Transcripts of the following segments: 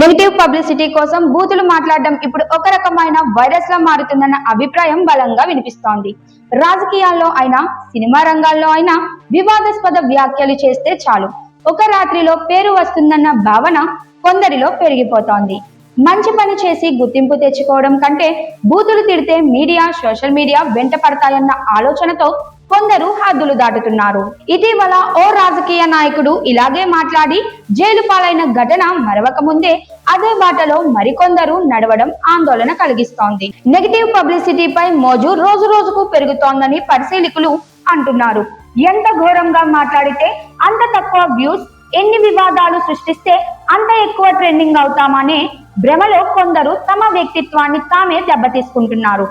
Negative publicity కోసం బూతులు మాట్లాడడం ఇప్పుడు ఒక రకమైన వైరస్ లా మారుతుందన్న అభిప్రాయం బలంగా వినిపిస్తోంది. రాజకీయాల్లో అయినా సినిమా రంగాల్లో అయినా వివాదాస్పద వ్యాఖ్యలు చేస్తే చాలు. ఒక రాత్రిలో పేరు వస్తుందన్న భావన కొందరిలో పెరిగిపోతోంది. మంచి పని చేసి గుర్తింపు తెచ్చుకోవడం కంటే బూతులు తిడితే మీడియా సోషల్ మీడియా వెంట పడతాయన్న ఆలోచనతో కొందరు హద్దులు దాటుతున్నారు. ఇటీవల ఓ రాజకీయ నాయకుడు ఇలాగే మాట్లాడి జైలు పాలైన ఘటన మరవక ముందే అదే బాటలో మరికొందరు నడవడం ఆందోళన కలిగిస్తోంది. నెగిటివ్ పబ్లిసిటీపై మోజు రోజు రోజుకు పెరుగుతోందని పరిశీలకులు అంటున్నారు. ఎంత ఘోరంగా మాట్లాడితే అంత తక్కువ వ్యూస్ ఎన్ని వివాదాలు సృష్టిస్తే అంత ఎక్కువ ట్రెండింగ్ అవుతామనే భ్రమలో కొందరు తమ వ్యక్తిత్వాన్ని తామే దెబ్బతీసుకుంటున్నారు.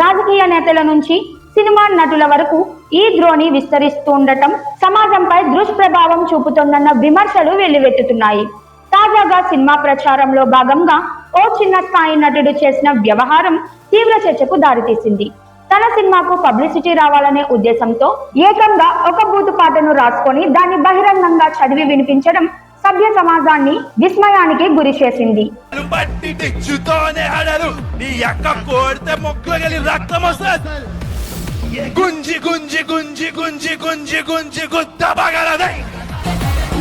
రాజకీయ నేతల నుంచి సినిమా నటుల వరకు ఈ ద్రోణి విస్తరిస్తుండటం సమాజంపై దుష్ప్రభావం చూపుతోందన్న విమర్శలు వెల్లువెత్తుతున్నాయి. తాజాగా సినిమా ప్రచారంలో భాగంగా ఓ చిన్న స్థాయి నటుడు చేసిన వ్యవహారం తీవ్ర చర్చకు దారితీసింది. తన సినిమాకు పబ్లిసిటీ రావాలనే ఉద్దేశంతో ఏకంగా ఒక బూతు పాటను రాసుకొని దాన్ని బహిరంగంగా చదివి వినిపించడం సభ్య సమాజాన్ని విస్మయానికి గురి చేసింది. నీ గుంజి గుంజి గుంజి గుంజి గుంజి గుంజి గుద్ద పగలదై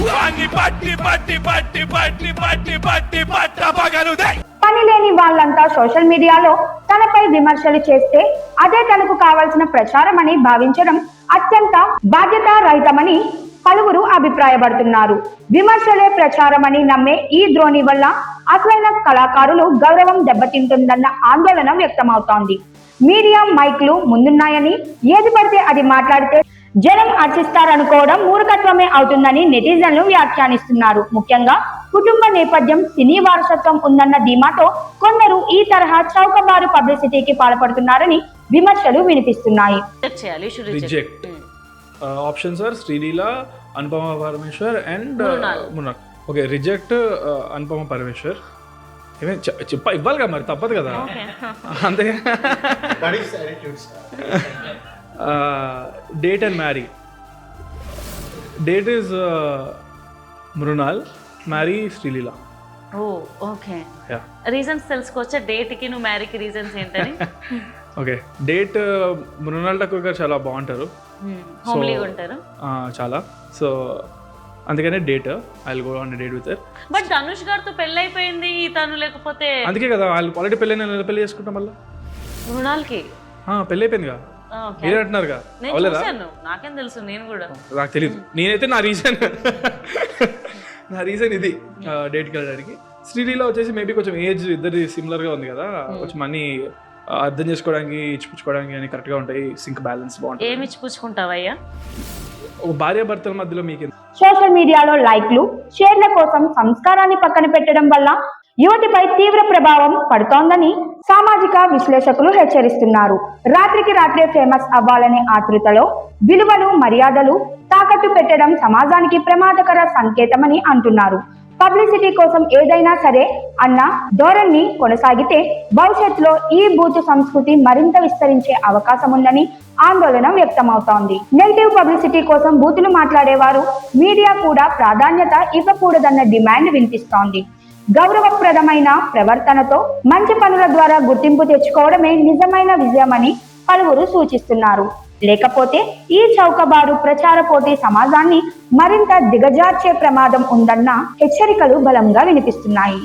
వాణ్ణి పట్టి పట్టి పట్టి పట్టి పట్టి పట్టి పట్ట పగలుదై పని లేని వాళ్ళంతా సోషల్ మీడియాలో తనపై విమర్శలు చేస్తే అదే తనకు కావాల్సిన ప్రచారం అని భావించడం అత్యంత బాధ్యతారహితమని పలువురు అభిప్రాయపడుతున్నారు. విమర్శలే ప్రచారమని నమ్మే ఈ ద్రోణి వల్ల అసలైన కళాకారులు గౌరవం దెబ్బతింటుందన్న ఆందోళన వ్యక్తమవుతోంది. మీడియా మైక్లు ముందున్నాయని ఏది పడితే అది మాట్లాడితే జనం హర్షిస్తారనుకోవడం మూర్ఖత్వమే అవుతుందని నెటిజన్లు వ్యాఖ్యానిస్తున్నారు. ముఖ్యంగా కుటుంబ నేపథ్యం సినీ వారసత్వం ఉందన్న ధీమాతో కొందరు ఈ తరహా చౌకబారు పబ్లిసిటీకి పాల్పడుతున్నారని విమర్శలు వినిపిస్తున్నాయి. Options are Sreeleela Anupama Parameswar and. Mrunal okay reject Anupama Parameswar చెప్ప ఇవ్వాలి కదా మరి తప్పదు కదా. అంతే. Date and marry date is Mrunal marry Sreeleela oh okay. Yeah reasons తెలుసుకోవచ్చా? డేట్కి నువ్వు మ్యారీకి రీజన్స్ ఏంటని? ఓకే డేట్ మృణాల్ ఠాకూర్ గారు చాలా బాగుంటారు. చాలా. సో అందుకనే date I go on date with but Dhanush గారితో పెళ్ళి అయిపోయింది తను లేకపోతే అందుకే కదా వాళ్ళు ఆల్రెడీ పెళ్ళి నేను పెళ్ళి చేసుకుంటాం మళ్ళీ. మృణాల్కి? పెళ్ళి అయిపోయిందిగా మీరే అంటున్నారుగా అవలేదా నాకేం తెలుసు నేను కూడా. నాకు తెలియదు నేనైతే నా రీజన్ నా రీజన్ ఇది డేట్కి వెళ్ళడానికి. శ్రీలీల వచ్చేసి మేబీ కొంచెం ఏజ్ ఇద్దరి సిమిలర్గా ఉంది కదా. కొంచెం అన్ని ఆ, అర్థం చేసుకోవడానికి ఇచ్చిపుచ్చుకోవడానికి అని కరెక్ట్గా ఉంటాయి. సింక్ బ్యాలెన్స్ బాగుంటుంది. ఏమి ఇచ్చి పుచ్చుకుంటావయ్యా ఒక భార్య భర్తల మధ్యలో మీకు సోషల్ మీడియాలో లైక్లు షేర్ల కోసం సంస్కారాన్ని పక్కన పెట్టడం వల్ల యువతిపై తీవ్ర ప్రభావం పడుతోందని సామాజిక విశ్లేషకులు హెచ్చరిస్తున్నారు. రాత్రికి రాత్రే ఫేమస్ అవ్వాలనే ఆతృతలో విలువలు మర్యాదలు తాకట్టు పెట్టడం సమాజానికి ప్రమాదకర సంకేతమని అంటున్నారు. పబ్లిసిటీ కోసం ఏదైనా సరే అన్న ధోరణి కొనసాగితే భవిష్యత్తులో ఈ బూతు సంస్కృతి మరింత విస్తరించే అవకాశం ఉందని ఆందోళన వ్యక్తమవుతోంది. నెగిటివ్ పబ్లిసిటీ కోసం బూతులు మాట్లాడేవారు మీడియా కూడా ప్రాధాన్యత ఇవ్వకూడదన్న డిమాండ్ వినిపిస్తోంది. గౌరవప్రదమైన ప్రవర్తనతో మంచి పనుల ద్వారా గుర్తింపు తెచ్చుకోవడమే నిజమైన విజయమని పలువురు సూచిస్తున్నారు. లేకపోతే ఈ చౌకబారు ప్రచార పోటీ సమాజాన్ని మరింత దిగజార్చే ప్రమాదం ఉందన్న హెచ్చరికలు బలంగా వినిపిస్తున్నాయి.